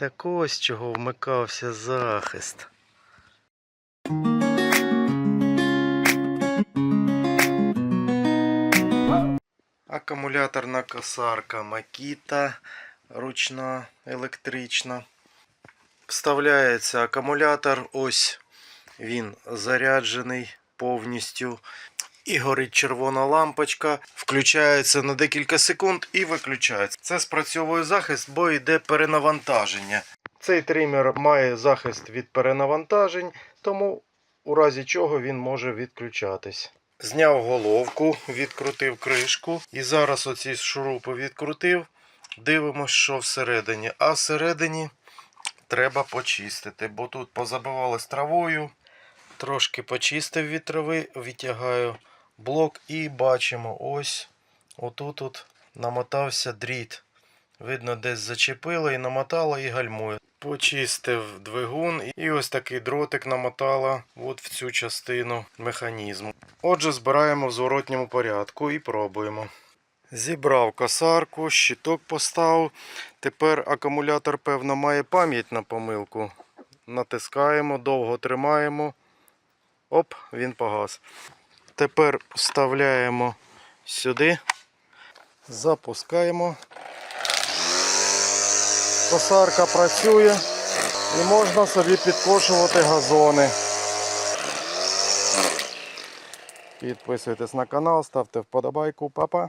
Так ось чого вмикався захист. Акумуляторна косарка Makita ручна електрична. Вставляється акумулятор, ось він заряджений повністю. І горить червона лампочка, включається на декілька секунд і виключається. Це спрацьовує захист, бо йде перенавантаження. Цей тример має захист від перенавантажень, тому у разі чого він може відключатись. Зняв головку, відкрутив кришку і зараз оці шурупи відкрутив. Дивимось, що всередині. А всередині треба почистити, бо тут позабивалось травою. Трошки почистив від трави, відтягаю блок і бачимо, ось отут от намотався дріт. Видно, десь зачепило і намотало і гальмує. Почистив двигун і ось такий дротик намотала от в цю частину механізму. Отже, збираємо в зворотньому порядку і пробуємо. Зібрав косарку, щиток поставив. Тепер акумулятор, певно, має пам'ять на помилку. Натискаємо, довго тримаємо. Оп, він погас. Тепер вставляємо сюди, запускаємо. Косарка працює і можна собі підкошувати газони. Підписуйтесь на канал, ставте вподобайку, папа.